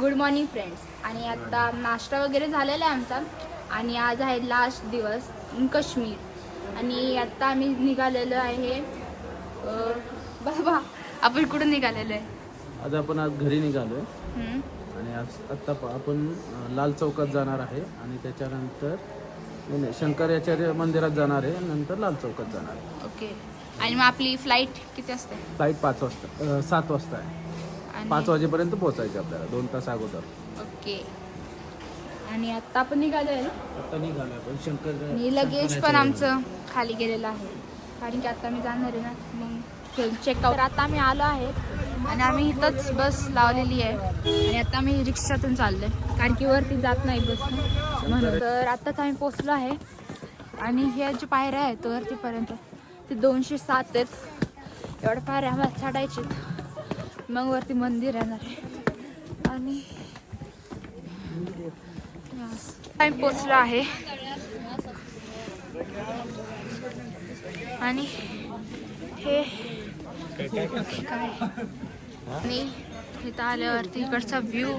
Good morning friends आणि आता नाश्ता वगैरे झालेला आहे आमचा. आणि आज आहे लास्ट दिवस काश्मीर आणि आता आम्ही निघालेलो आहे बाबा आपण कुठून निघालेलो आहे? आज आपण आज घरी निघालोय. हम्म, आणि आज आत्ता आपण लाल चौकात जाणार आहे. आणि त्याच्यानंतर नाही, शंकराचार्य मंदिरात जाणार आहे. नंतर लाल चौकात जाणार आहे. ओके आणि मग आपली फ्लाईट किती असते फ्लाईट पाच वाजता सात वाजता आहे. पाच वाजेपर्यंत पोहोचायचं आपल्याला दोन तास अगोदर. ओके. आणि आता आपण निघालो आहे ना? आता निघालो आपण शंकर आणि लगेज पण आमचं खाली गेलेलं आहे. कारण की आता मी जाणार आहे ना मग चेकआउट आता आम्ही आलो आहे आणि आम्ही इथंच बस लावलेली आहे. आणि आता आम्ही रिक्षातून चाललोय. कारण की वरती जात नाही बस. म्हणून तर आत्ताच आम्ही पोचलो आहे. आणि ह्या जे पायऱ्या आहेत वरतीपर्यंत ते दोनशे सात आहेत. एवढ्या पायऱ्या आम्हाला चढायचे मग वरती मंदिर येणार आहे. आणि टाइम पोचला आहे. आणि हे काय आणि इथं आल्यावरती इकडचा व्ह्यू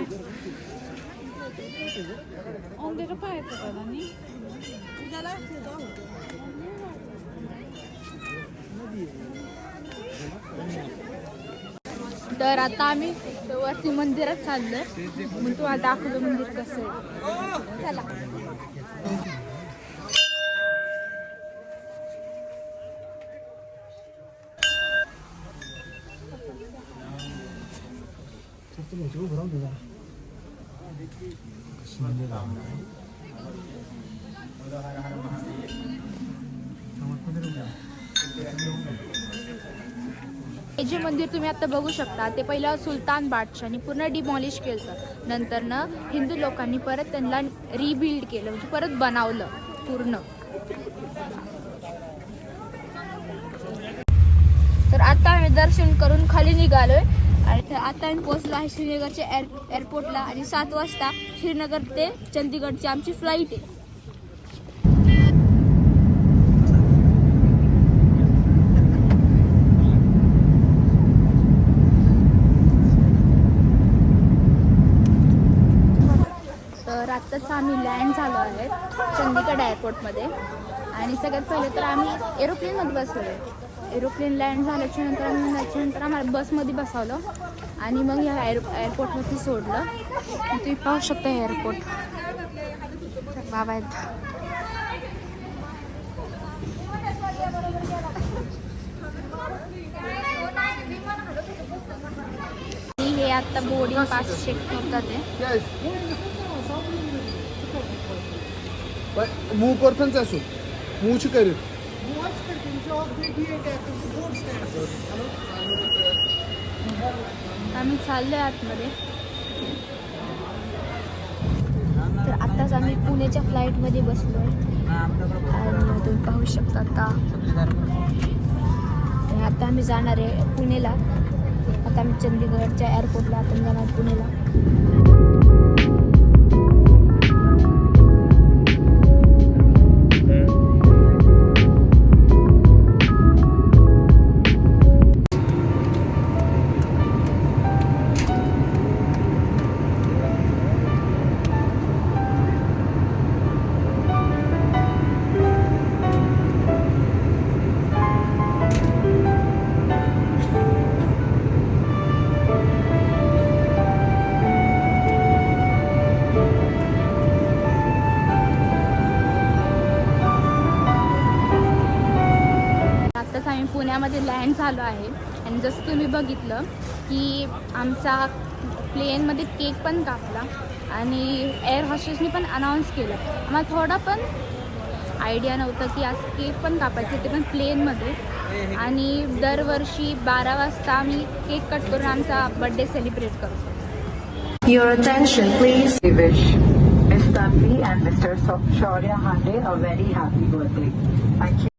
तर आता आम्ही वरती मंदिरात चाललोय मग तुम्हाला दाखवलं मंदिर कसं आहे चला हे जे मंदिर तुम्ही आता बघू शकता ते पहिलं सुलतान बादशाहनी पूर्ण डिमॉलिश केलं नंतर ना हिंदू लोकांनी परत त्यांना रिबिल्ड केलं म्हणजे परत बनवलं पूर्ण. तर आता आम्ही दर्शन करून खाली निघालोय. आणि तर आता आम्ही पोहोचलो आहे श्रीनगरच्या एअर एअरपोर्टला आणि सात वाजता श्रीनगर ते चंदीगडची आमची फ्लाईट आहे तर आत्ताच आम्ही लँड झालो आहे चंदीगड एअरपोर्टमध्ये आणि सगळ्यात पहिले तर आम्ही एरोप्लेनमध्ये बसलो एरोप्लेन लँड झाल्याच्यानंतर आम्ही त्याच्यानंतर आम्हाला बसमध्ये बसवलं. आणि मग ह्या एअर एअरपोर्टवरती सोडलं. तुम्ही पाहू शकता हे एअरपोर्ट बाबा आहेत. हे आता बोर्डिंग पास चेक करतात पण मूव करताना असू. मूवची करेल आम्ही चाललोय आतमध्ये. तर आत्ताच आम्ही पुण्याच्या फ्लाईटमध्ये बसलो आहे तुम्ही पाहू शकता आता. आता आम्ही जाणार आहे पुणेला. आता आम्ही चंदीगडच्या एअरपोर्टला आता जाणार पुणेला. आम्ही पुण्यामध्ये लँड झालो आहे आणि जसं तुम्ही बघितलं की आमचा प्लेनमध्ये केक पण कापला आणि एअर हॉस्टेसनी पण अनाऊन्स केलं आम्हाला थोडा पण आयडिया नव्हतं की आज केक पण कापायचं ते पण प्लेनमध्ये आणि दरवर्षी बारा वाजता आम्ही केक कट करून आमचा बड्डे सेलिब्रेट करतो Your attention, please. We wish Ms. Tanvi and Mr. Shaurya Hande a very happy birthday. Thank you.